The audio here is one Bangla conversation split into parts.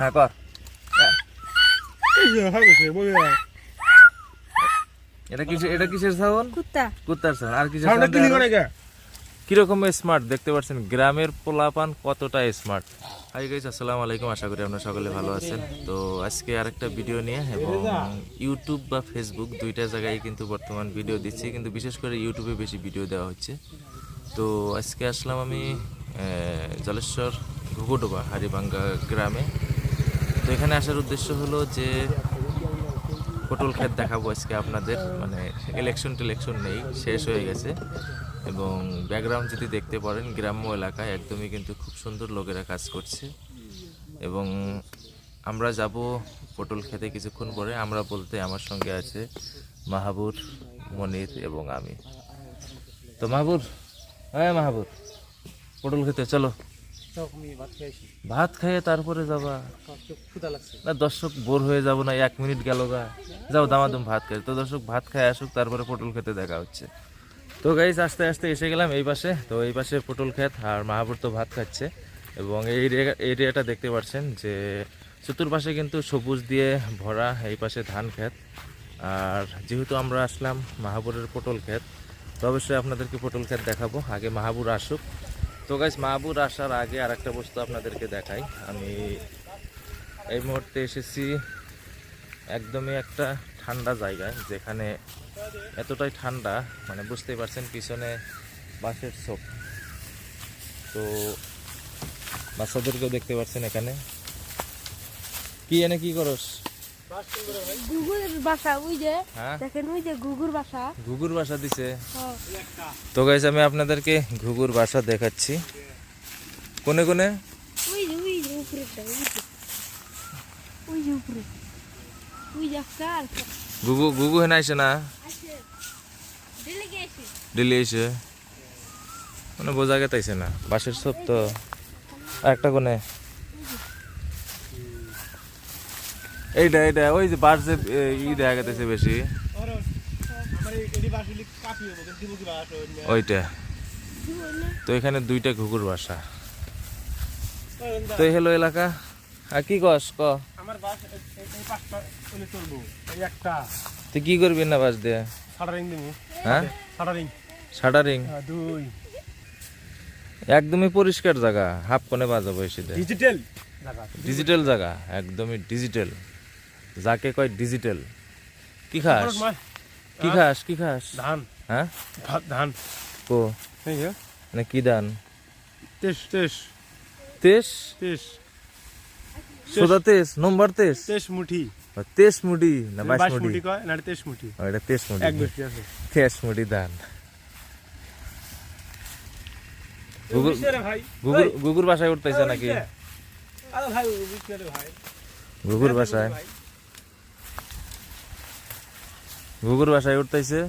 হ্যাঁ কর। এটা কিসের এটা কিসের সাউন্ড? কুত্তা। কুত্তার সাউন্ড। আর কিসের সাউন্ডটা sound কিলি আরও? করে গে কীরকম স্মার্ট দেখতে পাচ্ছেন? গ্রামের পোলাপান কতটা স্মার্ট হাই গাইস আসসালামু আলাইকুম। আশা করি আপনারা সকলে ভালো আছেন। তো আজকে আরেকটা ভিডিও নিয়ে এবং ইউটিউব বা ফেসবুক দুইটা জায়গায় কিন্তু বর্তমান ভিডিও দিচ্ছি। কিন্তু বিশেষ করে ইউটিউবে বেশি ভিডিও দেওয়া হচ্ছে। তো আজকে আসলাম আমি জলেশ্বর ঘুঘুডোবা হারিবাঙ্গা গ্রামে। তো এখানে আসার উদ্দেশ্য হলো যে, পটল ক্ষেত দেখাবো আজকে আপনাদের। মানে ইলেকশন টিলেকশন নেই, শেষ হয়ে গেছে। এবং ব্যাকগ্রাউন্ড যদি দেখতে পারেন, গ্রাম্য এলাকায় একদমই কিন্তু খুব সুন্দর লোকেরা কাজ করছে। এবং আমরা যাব পটল খেতে কিছুক্ষণ পরে। আমরা বলতে আমার সঙ্গে আছে মাহাবুর, মনির এবং আমি। তো মাহাবুর হ্যাঁ মাহাবুর, পটল খেতে, চলো। ভাত খাইয়ে তারপরে যাবা। না দর্শক বোর হয়ে যাব না এক মিনিট গেল গা। যাও দামাদম ভাত খাই। তো দর্শক ভাত খায় আসুক তারপরে পটল খেতে দেখা হচ্ছে। তো গাইজ আস্তে আস্তে এসে গেলাম এই পাশে। তো এই পাশে পটল ক্ষেত আর মাহাপুর তো ভাত খাচ্ছে। এবং এই এরিয়াটা দেখতে পাচ্ছেন যে চতুর্পাশে কিন্তু সবুজ দিয়ে ভরা এই পাশে ধান ক্ষেত আর যেহেতু আমরা আসলাম মাহাপুরের পটল ক্ষেত তো অবশ্যই আপনাদেরকে পটল ক্ষেত দেখাবো। আগে মাহাবুর আসুক। তো গাইজ মাহাবুর আসার আগে আর একটা বস্তু আপনাদেরকে দেখাই। আমি এই মুহূর্তে এসেছি একদমই একটা ঠান্ডা জায়গায়, যেখানে এতটাই ঠান্ডা মানে বুঝতেই পারছেন পিছনে বাঁশের ছোপ। তো বাচ্চাদেরকেও দেখতে পাচ্ছেন এখানে। কি এনে কি করস? গুগুর বাসা ওই যে হ্যাঁ? দেখেন ওই যে গুগুর বাসা ঘুঘুর বাসা দিছে। তো গাইজ আমি আপনাদেরকে ঘুঘুর বাসা দেখাচ্ছি। কোনে কোনে? ওই যে ওই যে উপরেরটা ওই যে। উপরে। ওই যে একটা। ঘুঘু ঘুঘু হেনা না? ডেলিগেশন দিল্লি এসে মানে বোঝা গেতাইছে না। বাঁশের সব তো। একটা কোনে? এইটা এইটা ওই যে বাস যে ই দেখা গেতেছে বেশি। ওইটা। তো এখানে দুইটা ঘুঘুর বাসা। তো এই হলো এলাকা। আর কি কস ক? আমার বাস এই এই পাঁচটা উনি চলবো এই একটা। তুই কি করবি না বাস দিয়ে? হ্যাঁ? শাটারিং। দুই। একদমই পরিষ্কার জায়গা হাফ কোনে বাজাবো এসে ডিজিটাল জায়গা ডিজিটাল জায়গা একদমই ডিজিটাল যাকে কয় ডিজিটাল। কি খাস? কি খাস? কি খাস? ধান। হ্যাঁ? ধান। কো? মানে কি দান তেইশ তেইশ তেস? তেইশ সোদা তেস নম্বর তেস? তেইশ মুঠি। তেস মুডি না বাইশ মুঠি কয়? না তেইশ মুঠি। এটা তেস মুডি এক মুঠি আছে। তেস মুডি দান গুগুর বাসায় উঠতেছে নাকি? গুগুর বাসায়। গুগুর বাসায় উঠতেছে।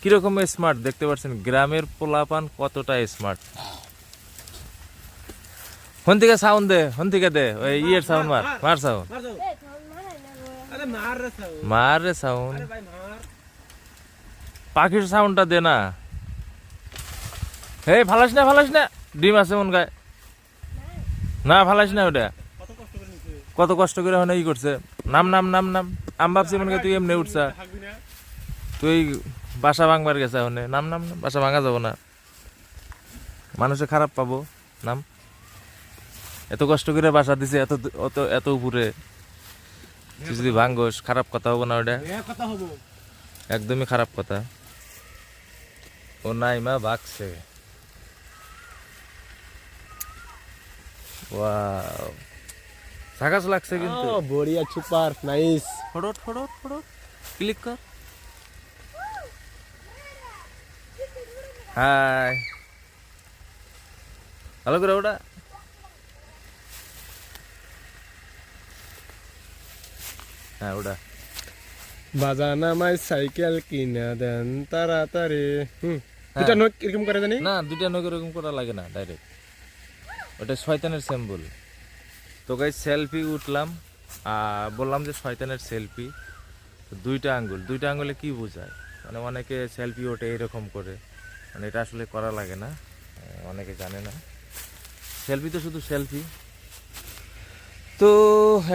কীরকম স্মার্ট দেখতে পাচ্ছেন? গ্রামের পোলাপান কতটা স্মার্ট হন থেকে সাউন্ড দে হন থেকে দে। ওই ইয়ের সাউন্ড মার মার সাউন্ড মার রে সাউন্ড পাখির সাউন্ডটা দে না। হে ফালাস না ফালাস না। ডিম আছে মন গায়ে। না ফালাস না ওটা। কত কষ্ট করে নিতে কত কষ্ট করে হনে ই করছে। নাম নাম নাম নাম। আম ভাবছি মনে তুই এমনি উঠছা। তুই বাসা ভাঙবার গেছে হনে। নাম নাম বাসা ভাঙা যাব না। মানুষে খারাপ পাবো। নাম। এত কষ্ট করে বাসা দিছে এত অত এত উপরে। তুই যদি ভাঙ্গস খারাপ কথা হব না ওটা কথা একদমই খারাপ কথা। ও নাই মা বাঘছে ওয়াও। সাকাস লাগছে কিন্তু। ও বড়িয়া সুপার নাইস। ফড়ট ফড়ট ফড়ট। ক্লিক কর। হাই। ভালো করে ওটা। হ্যাঁ ওটা। বাজানা মাই সাইকেল কিনা দেন তাড়াতাড়ি। হুম হ্যাঁ। এটা নয় কীরকম করে জানি না দুইটা নখ এরকম করা লাগে না ডাইরেক্ট ওটা শয়তানের সিম্বল তো গাই সেলফি উঠলাম আর বললাম যে শয়তানের সেলফি দুইটা আঙ্গুল, দুইটা আঙ্গুলে কি বোঝায়? মানে অনেকে সেলফি ওঠে এরকম করে। মানে এটা আসলে করা লাগে না অনেকে জানে না। সেলফি তো শুধু সেলফি তো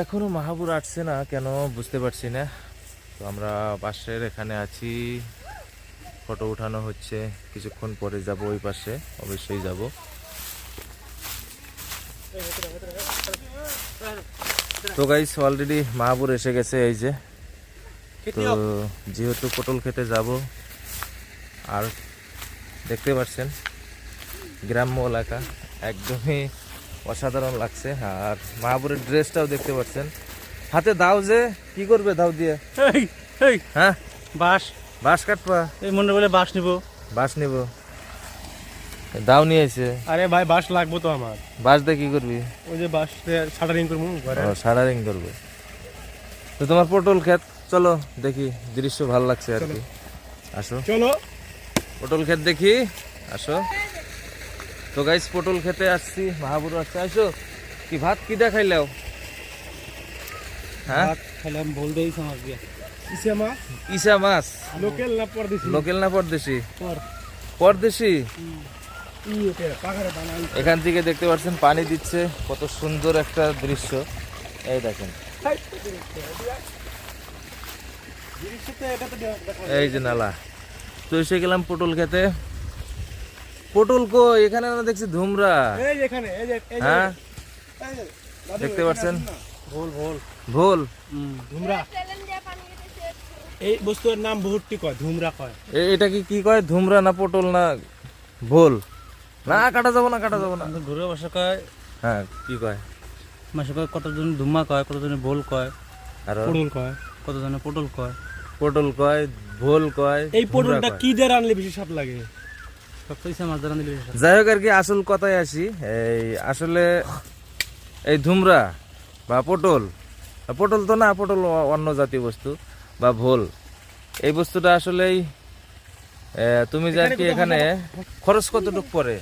এখনও মাহাবুর আসছে না, কেন বুঝতে পারছি না। তো আমরা পাশের এখানে আছি। ফটো উঠানো হচ্ছে, কিছুক্ষণ পরে যাব ওই পাশে, অবশ্যই যাব। তো গাইস অলরেডি মাহাবুর এসে গেছে এই যে। তো যেহেতু পটল খেতে যাব আর দেখতে পাচ্ছেন গ্রাম্য এলাকা একদমই অসাধারণ লাগছে। আর মাহাবুরের ড্রেসটাও দেখতে পাচ্ছেন। হাতে দাও যে কি করবে দাও দিয়ে? হ্যাঁ? বাস বাঁশ কাটবা? এই মনে বলে বাস নিব। বাঁশ নিব। দাও নিয়েছে আরে ভাই বাস লাগবো তো আমার। বাঁশ দিয়ে কি করবি? ওই যে বাস শাটারিং করব ঘরে। ও, করবে। তো তোমার পটল ক্ষেত চলো দেখি দৃশ্য ভালো লাগছে আর কি। আসো। চলো। পটল ক্ষেত দেখি আসো। তো গাইস পটল খেতে আসছি মাহাবুর আসছে। আসো কি ভাত কি দেখাইলেও হ্যাঁ? খেলাম বল দেই সমাজ ইসে মা ইসা মাছ? লোকাল না পর দিছি লোকেল না পরদেশি? পর। পরদেশি? এখান থেকে দেখতে পাচ্ছেন পানি দিচ্ছে কত সুন্দর একটা দৃশ্য। এই দেখেন। এই যে নালা। তো এসে গেলাম পটল খেতে। পটল কো এখানে না দেখছি ধুমরা। হ্যাঁ? দেখতে পাচ্ছেন? ভোল ভোল। ভোল? ধুমরা। এই বস্তুর নাম বহুতটি কয় ধুমরা কয়। এটা কি কি কয়? ধুমরা না পটল না ভোল? না কাটা যাব না কাটা যাব না। ঘুরে বসে কয়? হ্যাঁ। কি কয়? মাসে কয় কতজন ধুমা কয় কতজন ভোল কয়? আর পটল কয়। কতজনে পটল কয়? পটল কয় ভোল কয় এই পটলটা কি দিয়ে রানলে বেশি স্বাদ লাগে? যাই হোক আর কি আসল কথায় আসি। এই আসলে এই ধুমরা বা পটল পটল তো না পটল অন্য জাতীয় বস্তু বা ভোল। এই বস্তুটা আসলেই তুমি যে আর কি এখানে খরচ কতটুকু পড়ে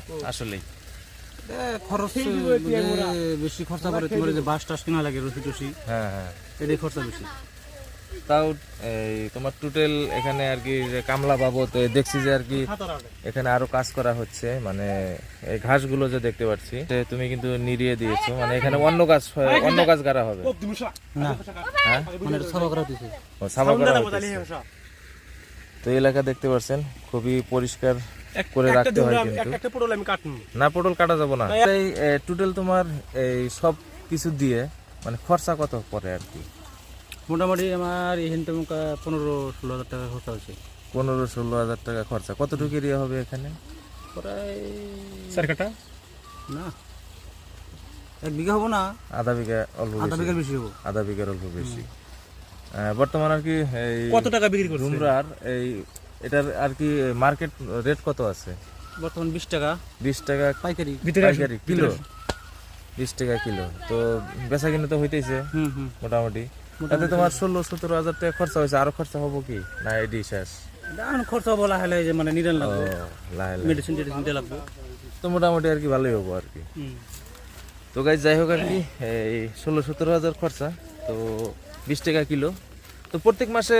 খরচ যে বেশি খরচা করে তোমার যে বাস টাস কিনা লাগে রসি টসি হ্যাঁ হ্যাঁ। এটাই খরচা বেশি। তাও এই তোমার টোটাল এখানে আর কি যে কামলা বাবদ দেখছি যে আর কি এখানে আরও কাজ করা হচ্ছে মানে এই ঘাসগুলো যে দেখতে পাচ্ছি তুমি কিন্তু নিরিয়ে দিয়েছ মানে এখানে অন্য কাজ অন্য কাজ করা হবে। না হ্যাঁ? মানে করা করা হচ্ছে। তো এলাকা দেখতে পাচ্ছেন খুবই পরিষ্কার করে রাখতে হয় কিন্তু। একটা পটল আমি কাটবো। না পটল কাটা যাব না। এই টোটাল তোমার এই সব কিছু দিয়ে মানে খরচা কত পড়ে আর কি? মোটামুটি আমার এখানটা মুখা পনেরো ষোলো হাজার টাকা খরচা হচ্ছে। পনেরো ষোলো হাজার টাকা খরচা। কতটুকু এরিয়া হবে এখানে? প্রায় চার কাটা? না এক বিঘা হব না। আধা বিঘা অল্প আধা বেশি। বিঘার বেশি হব। আধা বিঘার অল্প বেশি। বর্তমান আর কি এই কত টাকা বিক্রি করছে? ডুমরার এই এটার আর কি মার্কেট রেট কত আছে? বর্তমান বিশ টাকা। বিশ টাকা পাইকারি। পাইকারি কিলো। বিশ টাকা কিলো। তো বেচা কিনে তো হইতেছে হুম হুম। মোটামুটি। তাতে তোমার ষোলো সতেরো হাজার টাকা খরচা হয়েছে। আরও খরচা হব কি? না এডি শেষ খরচা বলা হলে যে মানে নিরান লাগবে। লাহে লাহে। মেডিসিন টেডিসিন লাগবে। তো মোটামুটি আর কি ভালোই হব আর কি। হুম। তো গাই যাই হোক আর কি এই ষোলো সতেরো হাজার খরচা। তো বিশ টাকা কিলো। তো প্রত্যেক মাসে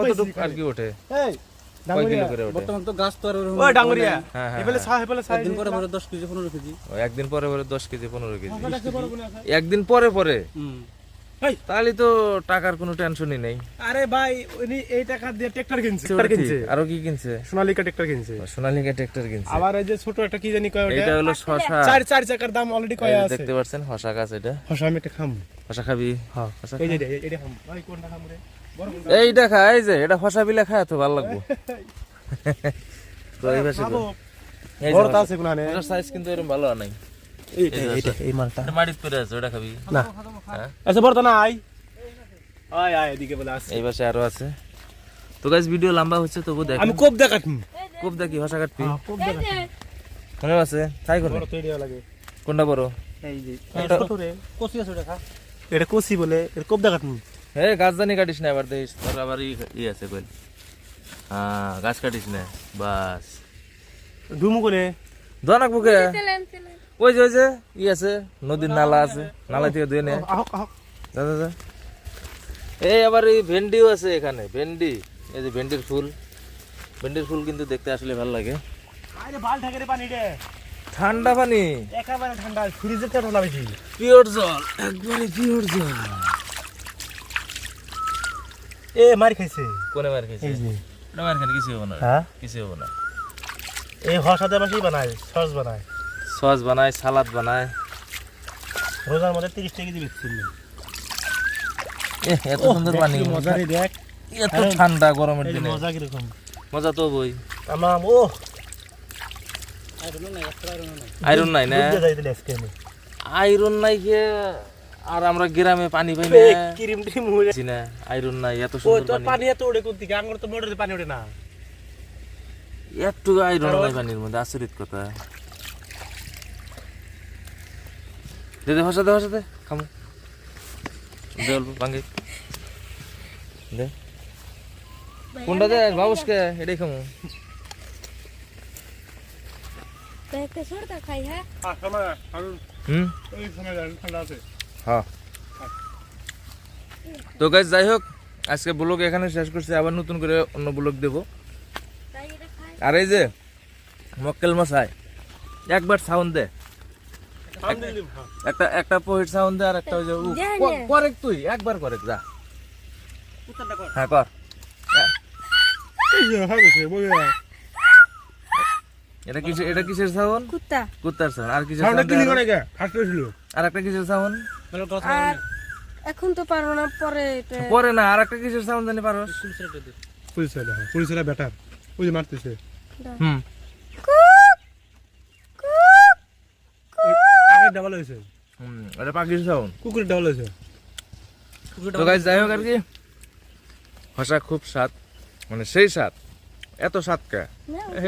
কতটুকু আর কি ওঠে? কিলো করে বর্তমান তো গাছ তো আর ওরকম ওই ডাঙ্গরিয়া। এবেলে ছাই এবেলে একদিন পরে পরে দশ কেজি পনেরো কেজি। একদিন পরে পরে? তাহলে তো টাকার কোনো টেনশনই নেই। আরে ভাই উনি এই টাকা দিয়ে ট্রাক্টর কিনছে। ট্রাক্টর কিনছে? আরও কি কিনছে? সোনালিকা ট্রাক্টর কিনছে। সোনালিকা ট্রাক্টর কিনছে। আবার এই যে ছোট একটা কি জানি কয় ওটা? এটা হলো শশা। চার চার চাকার দাম অলরেডি কয় আছে। দেখতে পাচ্ছেন হসা গাছ এটা। আমি একটা খাম। খাবি? হ্যাঁ। এই যে এটা খাম। ভাই কোনটা খাম রে? বড় কোনটা? এইটা খা এই যে এটা হসা বিলা খায় তো ভালো লাগবো। তো। এই। এই বড় তা আছে কোনা সাইজ কিন্তু এরকম ভালো নাই। এইটা এইটা এই মালটা। এটা পড়ে আছে ওটা খাবি। না। হ্যাঁ? আচ্ছা বড় না আই আয় আয় এদিকে বলে আসছে। এই পাশে আরও আছে। তো গাইস ভিডিও লম্বা হচ্ছে তবু দেখ। আমি কোপ হসা কাটবি। কোপ এই দেখাত আছে? তাই কোন বড় তো লাগে। কোনটা বড়? এই যে একটা- ছোট রে কচি আছে ওটা খা। এটা কোসি বলে এটা কোপ দেখাতম হে গাছ জানি কাটিস না এবার দেখিস। তোর আবার ই আছে কইল হ্যাঁ গাছ কাটিস না। বাস। ধুমু কোনে? দনাক বুকে। ওই যে ওই যে ই আছে নদীর নালা আছে নালা থেকে ধুয়ে নে। যা যা এই আবার এই ভেন্ডিও আছে এখানে ভেন্ডি। এই যে ভেন্ডির ফুল। ভেন্ডির ফুল কিন্তু দেখতে আসলে ভালো লাগে। ঠান্ডা পানি? একেবারে ঠান্ডা ফ্রিজের তো ঠান্ডা বেশি। পিওর জল একবারে পিওর জল। এ মার খাইছে। কোনে মার খেয়েছে এই যে। মার খান কিছু হব না। হ্যাঁ? কিছু হব না। এই হওয়ার সাথে বানায় সস বানায়। সস বানায় সালাদ বানায়। রোজার মধ্যে তিরিশ টাকা দিয়ে বেচছিল এত সুন্দর পানি দেখ। এত ঠান্ডা গরমের দিনে। মজা কীরকম। মজা তো বই আমার ও আয়রন নাই না? আয়রন নাই কে আর আমরা গ্রামে পানি পাই না। ক্রিম টিম হয়ে না আয়রন নাই এত সুন্দর তো পানি। পানি এত ওড়ে কোন দিকে? আঙ্গুর তো মোটরের পানি ওঠে না। একটু আয়রন নাই পানির মধ্যে আচরিত কথা। দে ভাষা দে ভাষা দে। খামু। দে অল্প ভাঙ্গে। দে। কোনটা দে? বাবুসকে এটাই খামু। হ্যাঁ? তো গাইজ যাই হোক আজকে ব্লগ এখানে শেষ করছি। আবার নতুন করে অন্য ব্লগ দেবো। আর এই যে মক্কেল মশাই একবার সাউন্ড দে। একটা একটা পোহিট সাউন্ড দে আর একটা ওই যে উ, দে, ক- দে। করেক্ট তুই একবার করেক্ট যা। হ্যাঁ কর। এটা কিসের এটা কিসের সাউন্ড? কুত্তা। কুত্তার সাউন্ড। আর কিসের সাউন্ড করে গে ফাস্ট ছিল আর একটা কিসের সাউন্ড? আর এখন তো পারব না পরে পরে না আর একটা কিসের সাউন্ড জানি পারো। পুলিশ হ্যাঁ পুলিশ বেটার ওই যে মারতেছে। হুম। আগে ডাবল হয়েছে। হুম এটা পাখির সাউন্ড কুকুরের ডাবল হয়েছে। তো গাইজ যাই হোক আর কি। ভাষা খুব স্বাদ। মানে সেই স্বাদ। এত স্বাদ কে?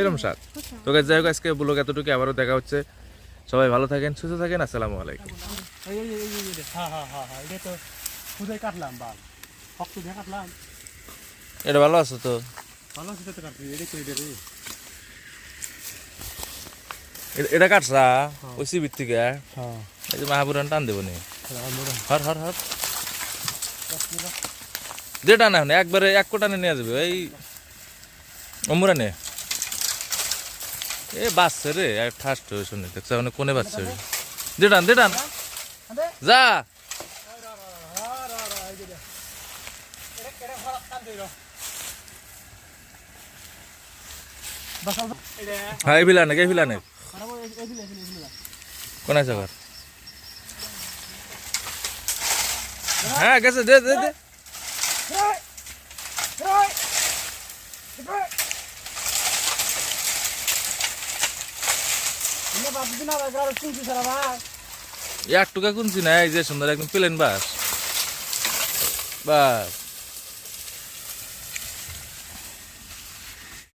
এরম স্বাদ। তো গাইজ যাই হোক আজকে ব্লগ এতটুকু আবারও দেখা হচ্ছে। সবাই ভালো থাকেন সুস্থ থাকেন। আসসালামু আলাইকুম। হ্যাঁ হ্যাঁ হ্যাঁ হ্যাঁ এটা তো খুদাই কাটলাম বাল। শক্ত দিয়ে কাটলাম। এটা ভালো আছো তো। ভালো সেটা তো কাটবি। এটা করে দেবে এটা কাটছা ওই সিবির থেকে। হ্যাঁ। এই যে মাহাপুরান টান দেবো নি? হর হর হর যেটা না একবারে এক কোটানে নিয়ে যাবে। এই অমুরা নে এ বাচ্চা রে এক ঠাস্ট হয়ে শুনে দেখছ মানে কোনে বাচ্চা রে? দেটান দেটান যা। হ্যাঁ এই ফিলানে কে ফিলানে। কোন আছে ঘর? হ্যাঁ গেছে, দে দে দে। এক টুকা কুনছি না, এই যে সুন্দর একদম প্লেন বাস। বাস।